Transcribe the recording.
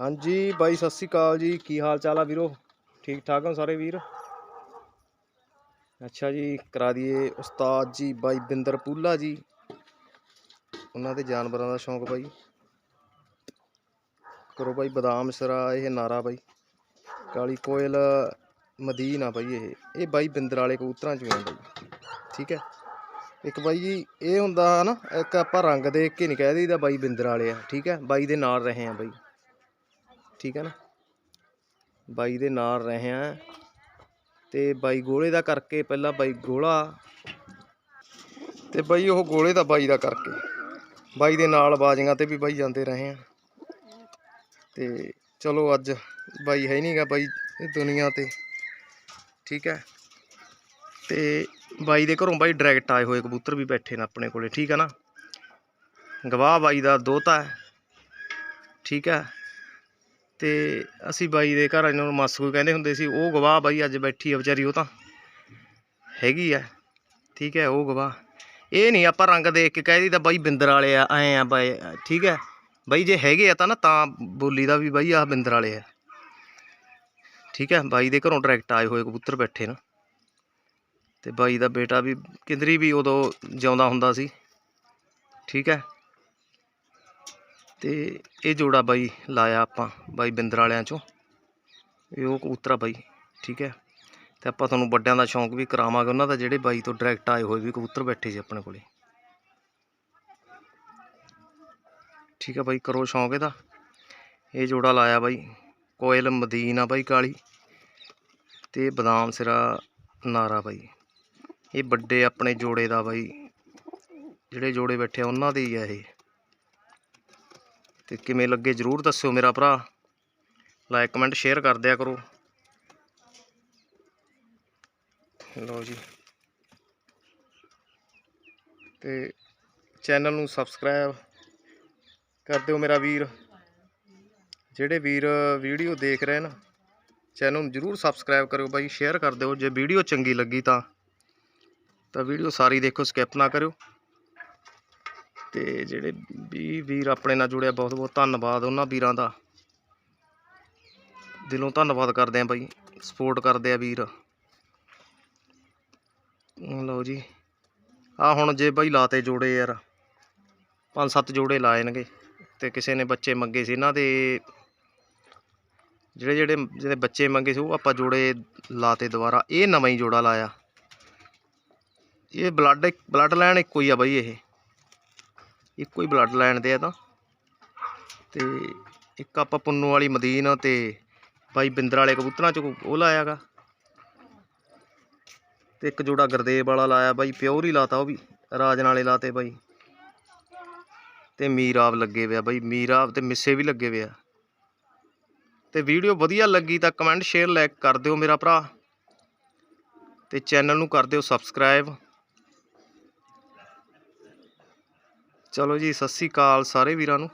ਹਾਂਜੀ, ਬਾਈ, ਸਤਿ ਸ੍ਰੀ ਅਕਾਲ ਜੀ। ਕੀ ਹਾਲ ਚਾਲ ਆ ਵੀਰੋ? ਠੀਕ ਠਾਕ ਹੋ ਸਾਰੇ ਵੀਰ? ਅੱਛਾ ਜੀ, ਕਰਾ ਦਈਏ ਉਸਤਾਦ ਜੀ, ਬਾਈ ਬਿੰਦਰ ਪੂਲਾ ਜੀ। ਉਹਨਾਂ ਦੇ ਜਾਨਵਰਾਂ ਦਾ ਸ਼ੌਂਕ ਬਾਈ। ਕਰੋ ਬਾਈ ਬਦਾਮ ਸਿਰਾ, ਇਹ ਨਾਰਾ ਬਾਈ। ਕਾਲੀ ਕੋਇਲ ਮਦੀਨ ਆ ਬਾਈ ਇਹ। ਇਹ ਬਾਈ ਬਿੰਦਰ ਵਾਲੇ ਕਬੂਤਰਾਂ ਚੋਂ ਆ ਬਾਈ। ਠੀਕ ਹੈ? ਇੱਕ ਬਾਈ ਜੀ, ਇਹ ਹੁੰਦਾ ਨਾ ਇੱਕ ਆਪਾਂ ਰੰਗ ਦੇਖ ਕੇ ਨਹੀਂ ਕਹਿ ਦਈਦਾ ਬਾਈ ਬਿੰਦਰ ਵਾਲੇ ਆ। ਠੀਕ ਹੈ? ਬਾਈ ਦੇ ਨਾਲ ਰਹੇ ਆ ਬਾਈ। ਠੀਕ ਹੈ ਨਾ? ਬਾਈ ਦੇ ਨਾਲ ਰਹੇ ਆ ਤੇ ਬਾਈ ਗੋਲੇ ਦਾ ਕਰਕੇ ਪਹਿਲਾਂ ਬਾਈ ਗੋਲਾ। ਤੇ ਬਾਈ ਉਹ ਗੋਲੇ ਦਾ ਬਾਈ ਦਾ ਕਰਕੇ। ਬਾਈ ਦੇ ਨਾਲ ਬਾਜ਼ੀਆਂ ਤੇ ਵੀ ਬਾਈ ਜਾਂਦੇ ਰਹੇ ਆ ਤੇ ਚਲੋ ਅੱਜ ਬਾਈ ਹੈ ਨਹੀਂਗਾ ਬਾਈ ਇਹ ਦੁਨੀਆ ਤੇ। ਠੀਕ ਹੈ? ਤੇ ਬਾਈ ਦੇ ਘਰੋਂ ਬਾਈ ਡਾਇਰੈਕਟ ਆਏ ਹੋਏ ਕਬੂਤਰ ਵੀ ਬੈਠੇ ਨੇ ਆਪਣੇ ਕੋਲੇ। ਠੀਕ ਹੈ ਨਾ? ਗਵਾਹ ਬਾਈ ਦਾ ਦੋਤਾ ਹੈ। ਠੀਕ ਹੈ? ਤੇ ਅਸੀਂ ਬਾਈ ਦੇ ਘਰ ਇਹਨਾਂ ਨੂੰ ਮਾਸੂ ਕਹਿੰਦੇ ਹੁੰਦੇ ਸੀ, ਉਹ ਗਵਾਹ ਬਾਈ ਅੱਜ ਬੈਠੀ ਆ ਵਿਚਾਰੀ, ਉਹ ਤਾਂ ਹੈਗੀ ਆ, ਠੀਕ ਹੈ, ਉਹ ਗਵਾਹ। ਇਹ ਨਹੀਂ ਆਪਾਂ ਰੰਗ ਦੇਖ ਕੇ ਕਹਿ ਦਈਦਾ ਬਾਈ ਬਿੰਦਰ ਵਾਲੇ ਆ, ਐ ਆ ਬਾਈ, ਠੀਕ ਹੈ। ਬਾਈ ਜੇ ਹੈਗੇ ਆ ਤਾਂ ਨਾ, ਤਾਂ ਬੋਲੀ ਦਾ ਵੀ ਬਾਈ ਆਹ ਬਿੰਦਰ ਵਾਲੇ ਆ। ਠੀਕ ਹੈ, ਬਾਈ ਦੇ ਘਰੋਂ ਡਾਇਰੈਕਟ ਆਏ ਹੋਏ ਕਬੂਤਰ ਬੈਠੇ ਨਾ। ਤੇ ਬਾਈ ਦਾ ਬੇਟਾ ਵੀ, ਕਿੰਦਰੀ ਵੀ ਉਦੋਂ ਜਿਉਂਦਾ ਹੁੰਦਾ ਸੀ। ਠੀਕ ਹੈ। ਤੇ ਇਹ ਜੋੜਾ ਬਾਈ ਲਾਇਆ ਆਪਾਂ ਬਾਈ ਬਿੰਦਰ ਵਾਲਿਆਂ ਚੋਂ। ਇਹ ਉਹ ਕਬੂਤਰਾ ਬਾਈ, ਠੀਕ ਹੈ। ਤੇ ਆਪਾਂ ਤੁਹਾਨੂੰ ਵੱਡਿਆਂ ਦਾ ਸ਼ੌਂਕ ਵੀ ਕਰਾਵਾਂਗੇ, ਉਹਨਾਂ ਦਾ ਜਿਹੜੇ ਬਾਈ ਤੋਂ ਡਾਇਰੈਕਟ ਆਏ ਹੋਏ ਵੀ ਕਬੂਤਰ ਬੈਠੇ ਸੀ ਆਪਣੇ ਕੋਲੇ। ਠੀਕ ਹੈ ਬਾਈ, ਕਰੋ ਸ਼ੌਂਕ ਇਹਦਾ। ਇਹ ਜੋੜਾ ਲਾਇਆ ਬਾਈ, ਕੋਇਲ ਮਦੀਨਾ ਬਾਈ ਕਾਲੀ। ਤੇ ਬਦਾਮ ਸਿਰਾ ਨਾਰਾ ਬਾਈ। ਇਹ ਵੱਡੇ ਆਪਣੇ ਜੋੜੇ ਦਾ ਬਾਈ, ਜਿਹੜੇ ਜੋੜੇ ਬੈਠੇ ਆ, ਉਹਨਾਂ ਦੇ ਹੀ ਆ ਇਹ। ਤੇ ਕਿਵੇਂ ਲੱਗੇ ਜਰੂਰ ਦੱਸਿਓ ਮੇਰਾ ਭਰਾ। ਲਾਈਕ ਕਮੈਂਟ ਸ਼ੇਅਰ ਕਰ ਦਿਆ ਕਰੋ। ਲਓ ਜੀ। ਤੇ ਚੈਨਲ ਨੂੰ ਸਬਸਕ੍ਰਾਈਬ ਕਰ ਦਿਓ ਮੇਰਾ ਵੀਰ। ਜਿਹੜੇ ਵੀਰ ਵੀਡੀਓ ਦੇਖ ਰਹੇ ਨੇ ਚੈਨਲ ਨੂੰ ਜਰੂਰ ਸਬਸਕ੍ਰਾਈਬ ਕਰਿਓ ਬਾਈ। ਸ਼ੇਅਰ ਕਰ ਦਿਓ। ਜੇ ਵੀਡੀਓ ਚੰਗੀ ਲੱਗੀ ਤਾਂ ਤਾਂ ਵੀਡੀਓ ਸਾਰੀ ਦੇਖੋ ਸਕਿਪ ਨਾ ਕਰਿਓ। ਤੇ ਜਿਹੜੇ ਵੀ ਵੀਰ ਆਪਣੇ ਨਾਲ ਜੁੜਿਆ, ਬਹੁਤ ਬਹੁਤ ਧੰਨਵਾਦ ਉਹਨਾਂ ਵੀਰਾਂ ਦਾ। ਦਿਲੋਂ ਧੰਨਵਾਦ ਕਰਦੇ ਆ ਬਾਈ ਸਪੋਰਟ ਕਰਦੇ ਆ ਵੀਰ। ਲਓ ਜੀ ਆ ਹੁਣ ਜੇ ਬਾਈ ਲਾਤੇ ਜੋੜੇ ਯਾਰ, ਪੰਜ ਸੱਤ ਜੋੜੇ ਲਾਏਨਗੇ ਤੇ ਕਿਸੇ ਨੇ ਬੱਚੇ ਮੰਗੇ ਸੀ ਇਹਨਾਂ ਦੇ, ਜਿਹੜੇ ਜਿਹੜੇ ਜਿਹੜੇ ਬੱਚੇ ਮੰਗੇ ਸੀ ਉਹ ਆਪਾਂ ਜੋੜੇ ਲਾਤੇ ਦੁਬਾਰਾ, ਇਹ ਨਵਾਂ ਹੀ ਜੋੜਾ ਲਾਇਆ। ਇਹ ਬਲੱਡ ਬਲੱਡ ਲਾਈਨ ਇੱਕੋ ਹੀ ਆ ਬਾਈ ਇਹ। ਇੱਕੋ ਹੀ ਬਲੱਡ ਲਾਈਨ ਦੇ ਆ ਤਾਂ। ਤੇ ਇੱਕ ਆਪਾਂ ਪੁੰਨੂ ਵਾਲੀ ਮਦੀਨ ਤੇ ਬਾਈ ਬਿੰਦਰ ਵਾਲੇ ਕਬੂਤਰਾਂ ਚ ਉਹ ਲਾਇਆਗਾ ਤੇ ਇੱਕ ਜੋੜਾ ਗੁਰਦੇਵ ਵਾਲਾ ਲਾਇਆ ਬਾਈ ਪਿਓਰ ਹੀ ਲਾਤਾ ਉਹ ਵੀ, ਰਾਜਨ ਵਾਲੇ ਲਾਤੇ ਬਾਈ। ਤੇ ਮੀਰਾਬ ਲੱਗੇ ਹੋਇਆ ਬਾਈ, ਮੀਰਾਬ ਤੇ ਮਿੱਸੇ ਵੀ ਲੱਗੇ ਹੋਇਆ ਤੇ ਵੀਡੀਓ ਵਧੀਆ ਲੱਗੀ ਤਾਂ ਕਮੈਂਟ ਸ਼ੇਅਰ ਲਾਈਕ ਕਰ ਦਿਓ ਮੇਰਾ ਭਰਾ। ਤੇ ਚੈਨਲ ਨੂੰ ਕਰ ਦਿਓ ਸਬਸਕ੍ਰਾਈਬ ਚਲੋ ਜੀ ਸਤਿ ਸ੍ਰੀ ਅਕਾਲ ਸਾਰੇ ਵੀਰਾਂ ਨੂੰ।